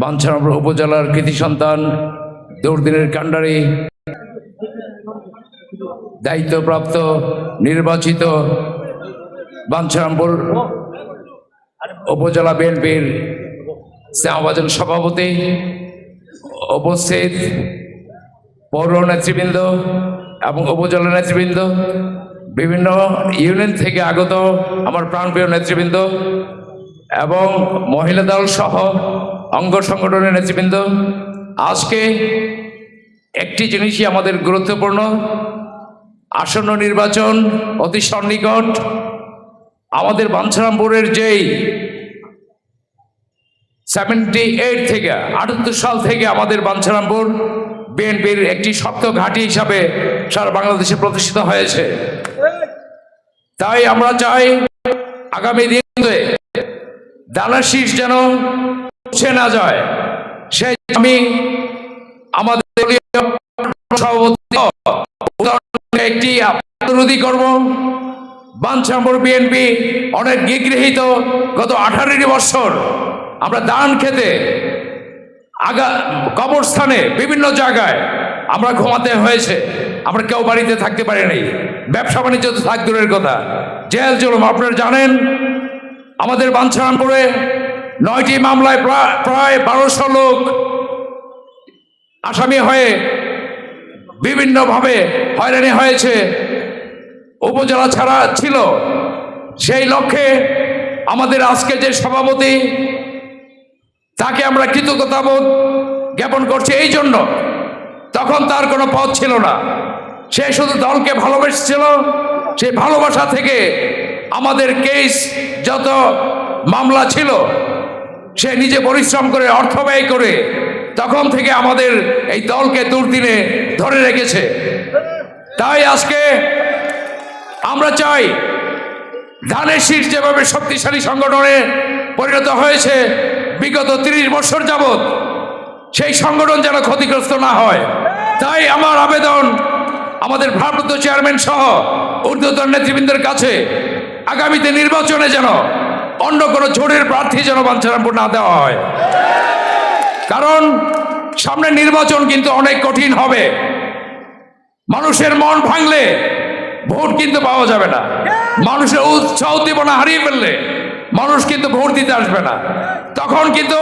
বাঞ্ছানগর উপজেলার কৃতি সন্তান, দৌড়দিনের কাণ্ডারি, দায়িত্বপ্রাপ্ত, নির্বাচিত বাঞ্ছারামপুর উপজেলা বিএনপির শ্যামবাজার সভাপতি উপস্থিত পৌর নেতৃবৃন্দ এবং উপজেলা নেতৃবৃন্দ, বিভিন্ন ইউনিয়ন থেকে আগত আমার প্রাণপ্রিয় নেতৃবৃন্দ এবং মহিলা দল সহ অঙ্গ সংগঠনের নেতৃবৃন্দ, আজকে একটি জিনিসই আমাদের গুরুত্বপূর্ণ। আসন্ন নির্বাচন অতি সন্নিকট। আমাদের বাঞ্ছারামপুরের যেই সেভেন্টি এইট থেকে আটাত্তর সাল থেকে আমাদের বাঞ্ছারামপুর বিএনপির একটি শক্ত ঘাঁটি হিসাবে সারা বাংলাদেশে প্রতিষ্ঠিত হয়েছে। তাই আমরা চাই আগামী দিনে দানা শীষ যেন মুছে না যায়। সেই আমি আমাদের একটি অনুরোধী করব। বাঞ্ছাম্বর বিএনপি অনেক নিগৃহীত গত আঠারোটি বছর। আমরা দান খেতে, আগা, কবরস্থানে বিভিন্ন জায়গায় আমরা ঘুমাতে হয়েছে। আমরা কেউ বাড়িতে থাকতে পারিনি। ব্যবসা বাণিজ্য তো থাক দূরের কথা। জেল জুলুম, আপনারা জানেন আমাদের বাঞ্ছারামপুরে নয়টি মামলায় প্রা- প্রায় বারোশো লোক আসামি হয়ে বিভিন্নভাবে হয়রানি হয়েছে। উপজেলা ছাড়া ছিল। সেই লক্ষ্যে আমাদের আজকে যে সভাপতি, তাকে আমরা কৃতজ্ঞতাবোধ জ্ঞাপন করছি। এই জন্য তখন তার কোনো পথ ছিল না। সে শুধু দলকে ভালোবেসেছিল। সেই ভালোবাসা থেকে আমাদের কেস যত মামলা ছিল, সে নিজে পরিশ্রম করে, অর্থ ব্যয় করে, তখন থেকে আমাদের এই দলকে দুর্দিনে ধরে রেখেছে। তাই আজকে আমরা চাই ধানের যেভাবে শক্তিশালী সংগঠনে পরিণত হয়েছে, বিগত তিরিশ বছর যাবৎ, সেই সংগঠন যেন ক্ষতিগ্রস্ত না হয়। তাই আমার আবেদন আমাদের ভারপ্রাপ্ত চেয়ারম্যান সহ ঊর্ধ্বতন নেতৃবৃন্দের কাছে আগামীতে নির্বাচনে যেন অন্য কোনো জোরের প্রার্থী যেন বাঞ্ছারামপুর না দেওয়া হয়। কারণ সামনে নির্বাচন কিন্তু অনেক কঠিন হবে। মানুষের মন ভাঙলে ভোট কিন্তু পাওয়া যাবে না। মানুষের উৎসাহ উদ্দীপনা হারিয়ে ফেললে মানুষ কিন্তু ভোট দিতে আসবে না। তখন কিন্তু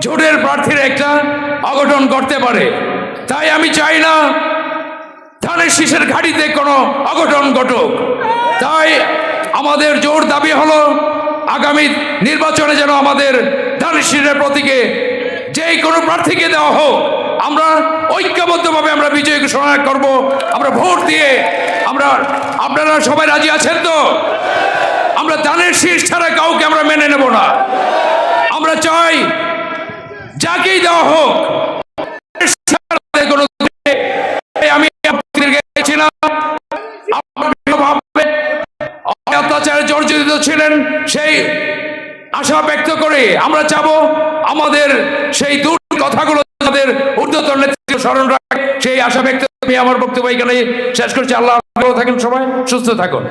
জোটের প্রার্থীর একটা অঘটন করতে পারে। তাই আমি চাই না ধানের শীষের ঘাটিতে কোনো অঘটন ঘটুক। তাই আমাদের জোর দাবি হলো আগামী নির্বাচনে যেন আমাদের ধানের শীষের প্রতীকে যেই কোনো প্রার্থীকে দেওয়া হোক, আমরা ঐক্যবদ্ধভাবে আমরা বিজয় ঘোষণা করব, আমরা ভোট দিয়ে আমরা, আপনারা সবাই রাজি আছেন তো? আমরা দানের শীষ ছাড়া কাউকে আমরা মেনে নেব না। আমরা চাই যাকেই দেওয়া হোক আমি অত্যাচারে জর্জরিত ছিলেন, সেই আশা ব্যক্ত করে আমরা চাব আমাদের সেই দূর কথাগুলো তাদের ঊর্ধ্বতন নেতৃত্ব স্মরণ রাখ। সেই আশা ব্যক্ত আমি আমার বক্তব্য এখানে শেষ করছি। আল্লাহ থাকেন সবাই, সুস্থ থাকুন।